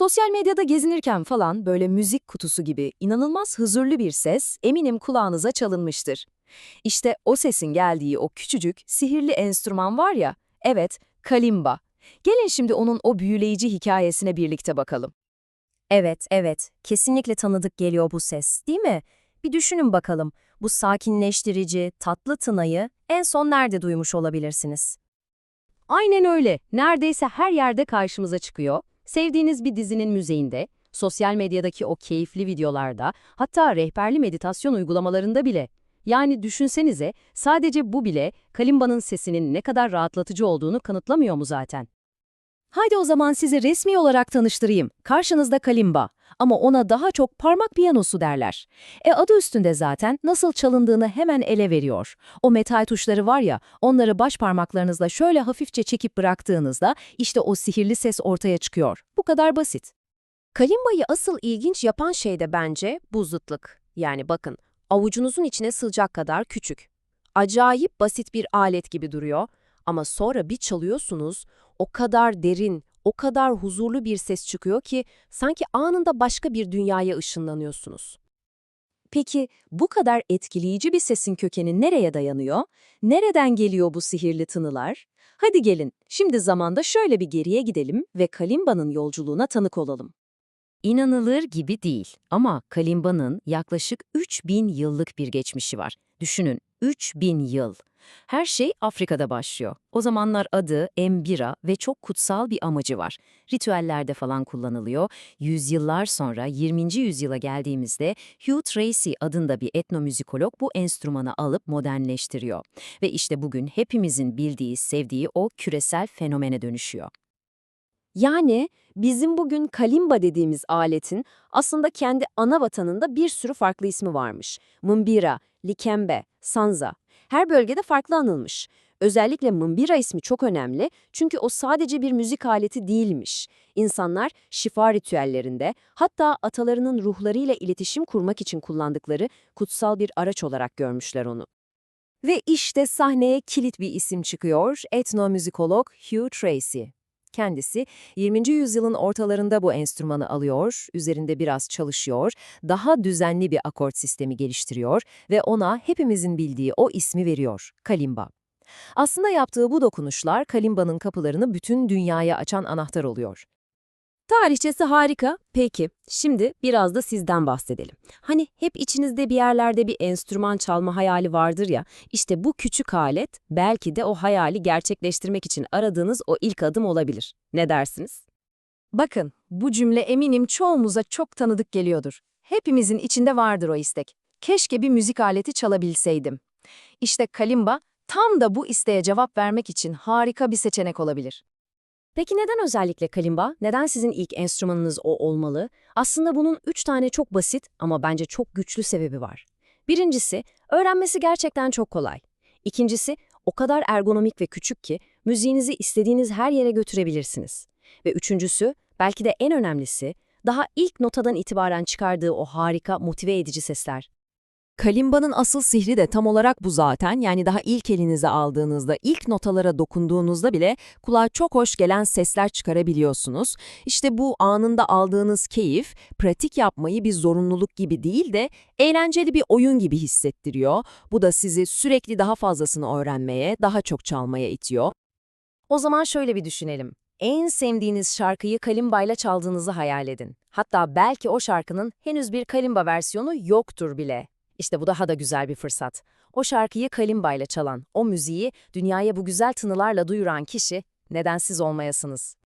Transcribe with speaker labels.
Speaker 1: Sosyal medyada gezinirken falan böyle müzik kutusu gibi inanılmaz huzurlu bir ses eminim kulağınıza çalınmıştır. İşte o sesin geldiği o küçücük, sihirli enstrüman var ya, evet, kalimba. Gelin şimdi onun o büyüleyici hikayesine birlikte bakalım.
Speaker 2: Evet, evet. Kesinlikle tanıdık geliyor bu ses, değil mi? Bir düşünün bakalım. Bu sakinleştirici, tatlı tınayı en son nerede duymuş olabilirsiniz?
Speaker 1: Aynen öyle. Neredeyse her yerde karşımıza çıkıyor. Sevdiğiniz bir dizinin müziğinde, sosyal medyadaki o keyifli videolarda, hatta rehberli meditasyon uygulamalarında bile. Yani düşünsenize, sadece bu bile kalimba'nın sesinin ne kadar rahatlatıcı olduğunu kanıtlamıyor mu zaten? Haydi o zaman sizi resmi olarak tanıştırayım. Karşınızda kalimba ama ona daha çok parmak piyanosu derler. E adı üstünde zaten nasıl çalındığını hemen ele veriyor. O metal tuşları var ya, onları baş parmaklarınızla şöyle hafifçe çekip bıraktığınızda işte o sihirli ses ortaya çıkıyor. Bu kadar basit.
Speaker 2: Kalimba'yı asıl ilginç yapan şey de bence bu. Yani bakın, avucunuzun içine sığacak kadar küçük. Acayip basit bir alet gibi duruyor ama sonra bir çalıyorsunuz, o kadar derin, o kadar huzurlu bir ses çıkıyor ki sanki anında başka bir dünyaya ışınlanıyorsunuz.
Speaker 1: Peki bu kadar etkileyici bir sesin kökeni nereye dayanıyor? Nereden geliyor bu sihirli tınılar? Hadi gelin, şimdi zamanda şöyle bir geriye gidelim ve kalimba'nın yolculuğuna tanık olalım. İnanılır gibi değil ama kalimba'nın yaklaşık 3000 yıllık bir geçmişi var. Düşünün, 3000 yıl. Her şey Afrika'da başlıyor. O zamanlar adı Embira ve çok kutsal bir amacı var. Ritüellerde falan kullanılıyor. Yüzyıllar sonra 20. yüzyıla geldiğimizde Hugh Tracy adında bir etnomüzikolog bu enstrümanı alıp modernleştiriyor. Ve işte bugün hepimizin bildiği, sevdiği o küresel fenomene dönüşüyor.
Speaker 2: Yani bizim bugün kalimba dediğimiz aletin aslında kendi ana vatanında bir sürü farklı ismi varmış. Mumbira, Likembe, Sanza. Her bölgede farklı anılmış. Özellikle Mumbira ismi çok önemli çünkü o sadece bir müzik aleti değilmiş. İnsanlar şifa ritüellerinde hatta atalarının ruhlarıyla iletişim kurmak için kullandıkları kutsal bir araç olarak görmüşler onu. Ve işte sahneye kilit bir isim çıkıyor, etnomüzikolog Hugh Tracy. Kendisi 20. yüzyılın ortalarında bu enstrümanı alıyor, üzerinde biraz çalışıyor, daha düzenli bir akort sistemi geliştiriyor ve ona hepimizin bildiği o ismi veriyor, kalimba. Aslında yaptığı bu dokunuşlar kalimba'nın kapılarını bütün dünyaya açan anahtar oluyor. Tarihçesi harika. Peki, şimdi biraz da sizden bahsedelim. Hani hep içinizde bir yerlerde bir enstrüman çalma hayali vardır ya, işte bu küçük alet belki de o hayali gerçekleştirmek için aradığınız o ilk adım olabilir. Ne dersiniz? Bakın, bu cümle eminim çoğumuza çok tanıdık geliyordur. Hepimizin içinde vardır o istek. Keşke bir müzik aleti çalabilseydim. İşte kalimba tam da bu isteğe cevap vermek için harika bir seçenek olabilir. Peki neden özellikle kalimba? Neden sizin ilk enstrümanınız o olmalı? Aslında bunun üç tane çok basit ama bence çok güçlü sebebi var. Birincisi, öğrenmesi gerçekten çok kolay. İkincisi, o kadar ergonomik ve küçük ki müziğinizi istediğiniz her yere götürebilirsiniz. Ve üçüncüsü, belki de en önemlisi, daha ilk notadan itibaren çıkardığı o harika, motive edici sesler.
Speaker 3: Kalimba'nın asıl sihri de tam olarak bu zaten. Yani daha ilk elinize aldığınızda, ilk notalara dokunduğunuzda bile kulağa çok hoş gelen sesler çıkarabiliyorsunuz. İşte bu anında aldığınız keyif, pratik yapmayı bir zorunluluk gibi değil de eğlenceli bir oyun gibi hissettiriyor. Bu da sizi sürekli daha fazlasını öğrenmeye, daha çok çalmaya itiyor.
Speaker 2: O zaman şöyle bir düşünelim. En sevdiğiniz şarkıyı kalimbayla çaldığınızı hayal edin. Hatta belki o şarkının henüz bir kalimba versiyonu yoktur bile. İşte bu daha da güzel bir fırsat. O şarkıyı kalimbayla çalan, o müziği dünyaya bu güzel tınılarla duyuran kişi neden siz olmayasınız?